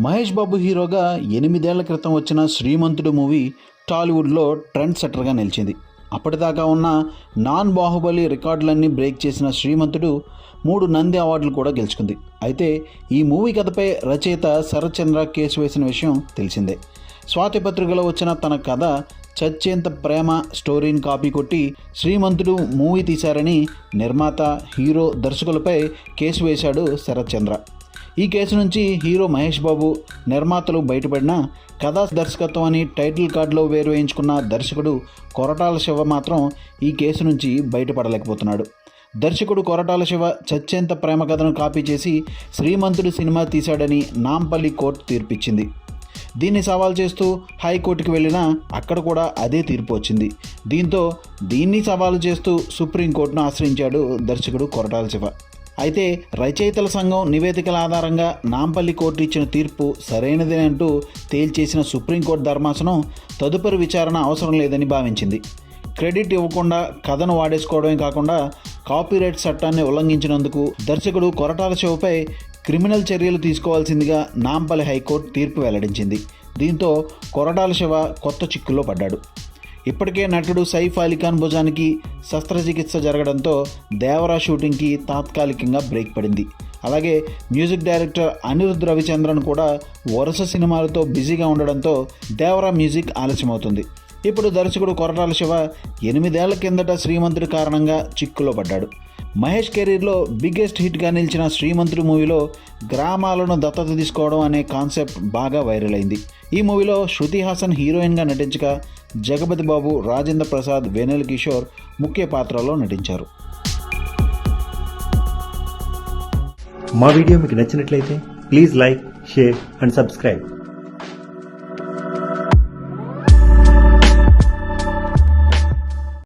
మహేష్ బాబు హీరోగా ఎనిమిదేళ్ళ క్రితం వచ్చిన శ్రీమంతుడు మూవీ టాలీవుడ్లో ట్రెండ్ సెట్టర్గా నిలిచింది. అప్పటిదాకా ఉన్న నాన్ బాహుబలి రికార్డులన్నీ బ్రేక్ చేసిన శ్రీమంతుడు మూడు నంది అవార్డులు కూడా గెలుచుకుంది. అయితే ఈ మూవీ కథపై రచయిత శరత్చంద్ర కేసు వేసిన విషయం తెలిసిందే. స్వాతి పత్రికలో వచ్చిన తన కథ చచ్చేంత ప్రేమ స్టోరీని కాపీ కొట్టి శ్రీమంతుడు మూవీ తీశారని నిర్మాత హీరో దర్శకులపై కేసు వేశాడు శరత్చంద్ర. ఈ కేసు నుంచి హీరో మహేష్ బాబు నిర్మాతలు బయటపడిన కథా దర్శకత్వం అని టైటిల్ కార్డులో వేరు వేయించుకున్న దర్శకుడు కొరటాల శివ మాత్రం ఈ కేసు నుంచి బయటపడలేకపోతున్నాడు. దర్శకుడు కొరటాల శివ చచ్చేంత ప్రేమ కథను కాపీ చేసి శ్రీమంతుడు సినిమా తీశాడని నాంపల్లి కోర్టు తీర్పిచ్చింది. దీన్ని సవాల్ చేస్తూ హైకోర్టుకి వెళ్ళినా అక్కడ కూడా అదే తీర్పు వచ్చింది. దీంతో దీన్ని సవాలు చేస్తూ సుప్రీంకోర్టును ఆశ్రయించాడు దర్శకుడు కొరటాల శివ. అయితే రచయితల సంఘం నివేదికల ఆధారంగా నాంపల్లి కోర్టు ఇచ్చిన తీర్పు సరైనదే అంటూ తేల్చేసిన సుప్రీంకోర్టు ధర్మాసనం తదుపరి విచారణ అవసరం లేదని భావించింది. క్రెడిట్ ఇవ్వకుండా కథను వాడేసుకోవడమే కాకుండా కాపీరైట్ చట్టాన్ని ఉల్లంఘించినందుకు దర్శకుడు కొరటాల శివపై క్రిమినల్ చర్యలు తీసుకోవాల్సిందిగా నాంపల్లి హైకోర్టు తీర్పు వెల్లడించింది. దీంతో కొరటాల శివ కొత్త చిక్కుల్లో పడ్డాడు. ఇప్పటికే నటుడు సైఫ్ అలీఖాన్ భుజానికి శస్త్రచికిత్స జరగడంతో దేవరా షూటింగ్కి తాత్కాలికంగా బ్రేక్ పడింది. అలాగే మ్యూజిక్ డైరెక్టర్ అనిరుద్ రవిచంద్రన్ కూడా వరుస సినిమాలతో బిజీగా ఉండడంతో దేవరా మ్యూజిక్ ఆలస్యమవుతుంది. ఇప్పుడు దర్శకుడు కొరటాల శివ ఎనిమిదేళ్ళ కిందట శ్రీమంతుడి కారణంగా చిక్కులో పడ్డాడు. మహేష్ కెరీర్లో బిగ్గెస్ట్ హిట్గా నిలిచిన శ్రీమంతుడి మూవీలో గ్రామాలను దత్తత తీసుకోవడం అనే కాన్సెప్ట్ బాగా వైరల్ అయింది. ఈ మూవీలో శృతి హాసన్ హీరోయిన్గా నటించగా జగపతి బాబు రాజేంద్ర ప్రసాద్ వేణుల్ కిషోర్ ముఖ్య పాత్రలో నటించారు. మా వీడియో మీకు నచ్చినట్లయితే please like share and subscribe.